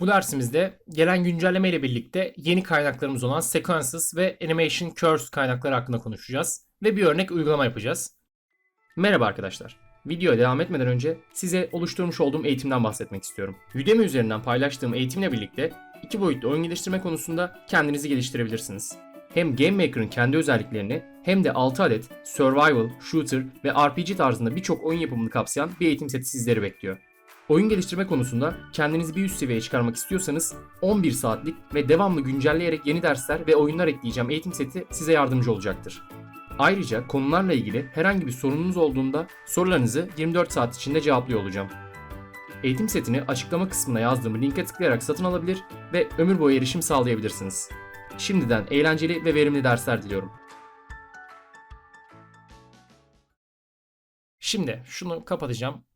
Bu dersimizde gelen güncelleme ile birlikte yeni kaynaklarımız olan Sequences ve Animation Curves kaynakları hakkında konuşacağız ve bir örnek uygulama yapacağız. Merhaba arkadaşlar. Videoya devam etmeden önce size oluşturmuş olduğum eğitimden bahsetmek istiyorum. Udemy üzerinden paylaştığım eğitimle birlikte iki boyutlu oyun geliştirme konusunda kendinizi geliştirebilirsiniz. Hem Game Maker'ın kendi özelliklerini hem de 6 adet survival, shooter ve RPG tarzında birçok oyun yapımını kapsayan bir eğitim seti sizleri bekliyor. Oyun geliştirme konusunda kendinizi bir üst seviyeye çıkarmak istiyorsanız 11 saatlik ve devamlı güncelleyerek yeni dersler ve oyunlar ekleyeceğim eğitim seti size yardımcı olacaktır. Ayrıca konularla ilgili herhangi bir sorununuz olduğunda sorularınızı 24 saat içinde cevaplıyor olacağım. Eğitim setini açıklama kısmına yazdığım linke tıklayarak satın alabilir ve ömür boyu erişim sağlayabilirsiniz. Şimdiden eğlenceli ve verimli dersler diliyorum. Şimdi şunu kapatacağım.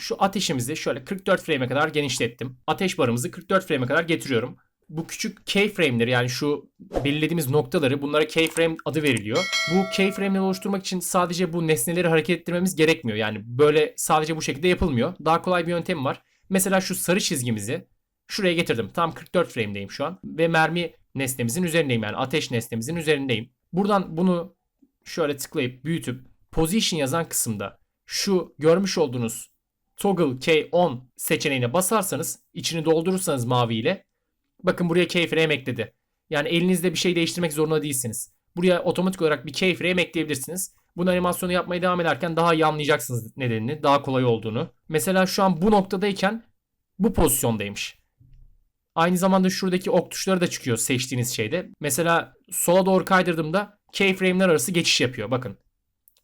Şu ateşimizi şöyle 44 frame'e kadar genişlettim. Ateş barımızı 44 frame'e kadar getiriyorum. Bu küçük keyframe'leri yani şu belirlediğimiz noktaları bunlara keyframe adı veriliyor. Bu keyframe'leri oluşturmak için sadece bu nesneleri hareket ettirmemiz gerekmiyor. Yani böyle sadece bu şekilde yapılmıyor. Daha kolay bir yöntemi var. Mesela şu sarı çizgimizi şuraya getirdim. Tam 44 frame'deyim şu an. Ve mermi nesnemizin üzerindeyim yani ateş nesnemizin üzerindeyim. Buradan bunu şöyle tıklayıp büyütüp position yazan kısımda şu görmüş olduğunuz toggle K10 seçeneğine basarsanız içini doldurursanız maviyle bakın buraya keyframe ekledi. Yani elinizde bir şey değiştirmek zorunda değilsiniz. Buraya otomatik olarak bir keyframe ekleyebilirsiniz. Bunu animasyonu yapmaya devam ederken daha iyi anlayacaksınız nedenini, daha kolay olduğunu. Mesela şu an bu noktadayken bu pozisyondaymış. Aynı zamanda şuradaki ok tuşları da çıkıyor seçtiğiniz şeyde. Mesela sola doğru kaydırdığımda keyframe'ler arası geçiş yapıyor. Bakın.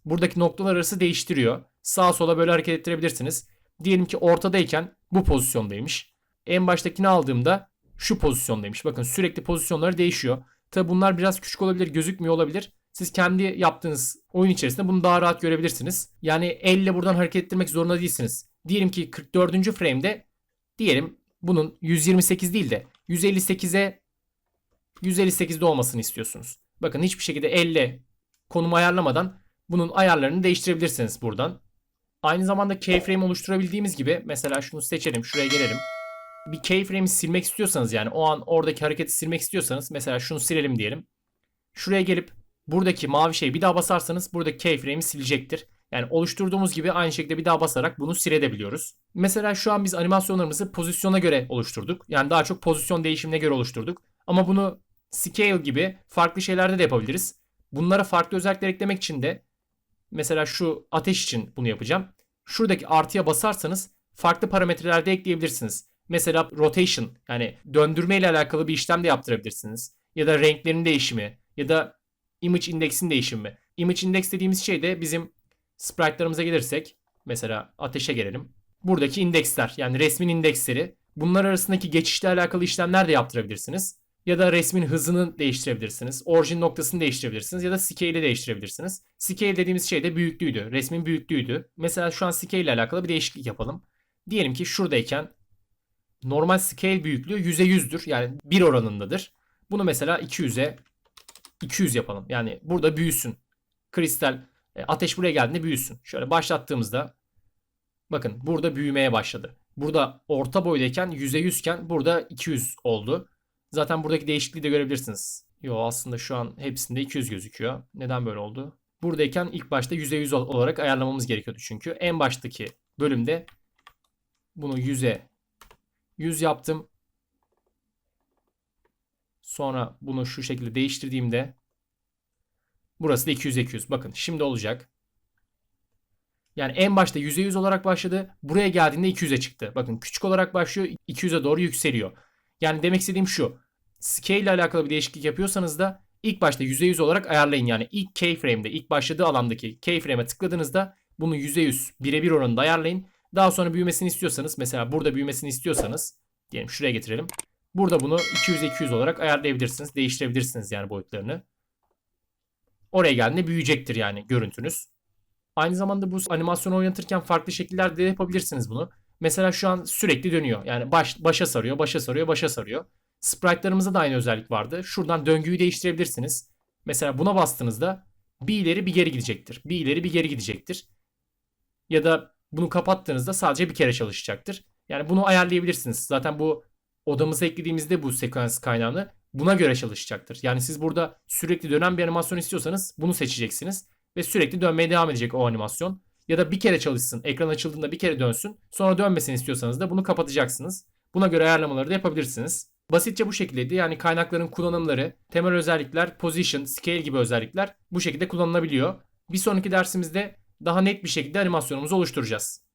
Buradaki noktalar arası değiştiriyor. Sağa sola böyle hareket ettirebilirsiniz. Diyelim ki ortadayken bu pozisyondaymış. En baştakini aldığımda şu pozisyondaymış. Bakın sürekli pozisyonları değişiyor. Tabi bunlar biraz küçük olabilir, gözükmüyor olabilir. Siz kendi yaptığınız oyun içerisinde bunu daha rahat görebilirsiniz. Yani elle buradan hareket ettirmek zorunda değilsiniz. Diyelim ki 44. frame'de diyelim bunun 128 değil de 158'e 158'de olmasını istiyorsunuz. Bakın hiçbir şekilde elle konum ayarlamadan bunun ayarlarını değiştirebilirsiniz buradan. Aynı zamanda keyframe oluşturabildiğimiz gibi mesela şunu seçelim, şuraya gelelim. Bir keyframe'i silmek istiyorsanız yani o an oradaki hareketi silmek istiyorsanız mesela şunu silelim diyelim. Şuraya gelip buradaki mavi şeyi bir daha basarsanız buradaki keyframe'i silecektir. Yani oluşturduğumuz gibi aynı şekilde bir daha basarak bunu silebiliyoruz. Mesela şu an biz animasyonlarımızı pozisyona göre oluşturduk. Yani daha çok pozisyon değişimine göre oluşturduk. Ama bunu scale gibi farklı şeylerde de yapabiliriz. Bunlara farklı özellikler eklemek için de mesela şu ateş için bunu yapacağım. Şuradaki artıya basarsanız farklı parametreler de ekleyebilirsiniz. Mesela rotation yani döndürme ile alakalı bir işlem de yaptırabilirsiniz. Ya da renklerin değişimi ya da image index'in değişimi. Image index dediğimiz şey de bizim sprite'larımıza gelirsek mesela ateşe gelelim. Buradaki indeksler yani resmin indeksleri bunlar arasındaki geçişle alakalı işlemler de yaptırabilirsiniz. Ya da resmin hızını değiştirebilirsiniz. Orijin noktasını değiştirebilirsiniz. Ya da scale'i değiştirebilirsiniz. Scale dediğimiz şey de büyüklüğüydü. Resmin büyüklüğüydü. Mesela şu an scale ile alakalı bir değişiklik yapalım. Diyelim ki şuradayken normal scale büyüklüğü %100'dür. Yani 1 oranındadır. Bunu mesela 200'e 200 yapalım. Yani burada büyüsün. Kristal e, ateş buraya geldiğinde büyüsün. Şöyle başlattığımızda bakın burada büyümeye başladı. Burada orta boydayken %100 iken burada 200 oldu. Zaten buradaki değişikliği de görebilirsiniz. Yo aslında şu an hepsinde 200 gözüküyor. Neden böyle oldu? Buradayken ilk başta %100 olarak ayarlamamız gerekiyordu çünkü. En baştaki bölümde bunu 100'e 100 yaptım. Sonra bunu şu şekilde değiştirdiğimde burası da 200 200. Bakın şimdi olacak. Yani en başta %100 olarak başladı. Buraya geldiğinde 200'e çıktı. Bakın küçük olarak başlıyor. 200'e doğru yükseliyor. Yani demek istediğim şu. Scale ile alakalı bir değişiklik yapıyorsanız da ilk başta %100 olarak ayarlayın. Yani ilk keyframe'de ilk başladığı alandaki keyframe'e tıkladığınızda bunu %100 birebir oranında ayarlayın. Daha sonra büyümesini istiyorsanız mesela burada büyümesini istiyorsanız diyelim şuraya getirelim. Burada bunu 200'e 200 olarak ayarlayabilirsiniz. Değiştirebilirsiniz yani boyutlarını. Oraya geldiğinde büyüyecektir yani görüntünüz. Aynı zamanda bu animasyonu oynatırken farklı şekillerde de yapabilirsiniz bunu. Mesela şu an sürekli dönüyor. Yani baş, başa sarıyor, başa sarıyor, başa sarıyor. Sprite'larımızda da aynı özellik vardı. Şuradan döngüyü değiştirebilirsiniz. Mesela buna bastığınızda bir ileri bir geri gidecektir. Bir ileri bir geri gidecektir. Ya da bunu kapattığınızda sadece bir kere çalışacaktır. Yani bunu ayarlayabilirsiniz. Zaten bu odamıza eklediğimizde bu sekans kaynağını buna göre çalışacaktır. Yani siz burada sürekli dönen bir animasyon istiyorsanız bunu seçeceksiniz ve sürekli dönmeye devam edecek o animasyon. Ya da bir kere çalışsın, ekran açıldığında bir kere dönsün, sonra dönmesini istiyorsanız da bunu kapatacaksınız. Buna göre ayarlamaları da yapabilirsiniz. Basitçe bu şekildeydi. Yani kaynakların kullanımları, temel özellikler, position, scale gibi özellikler bu şekilde kullanılabiliyor. Bir sonraki dersimizde daha net bir şekilde animasyonumuzu oluşturacağız.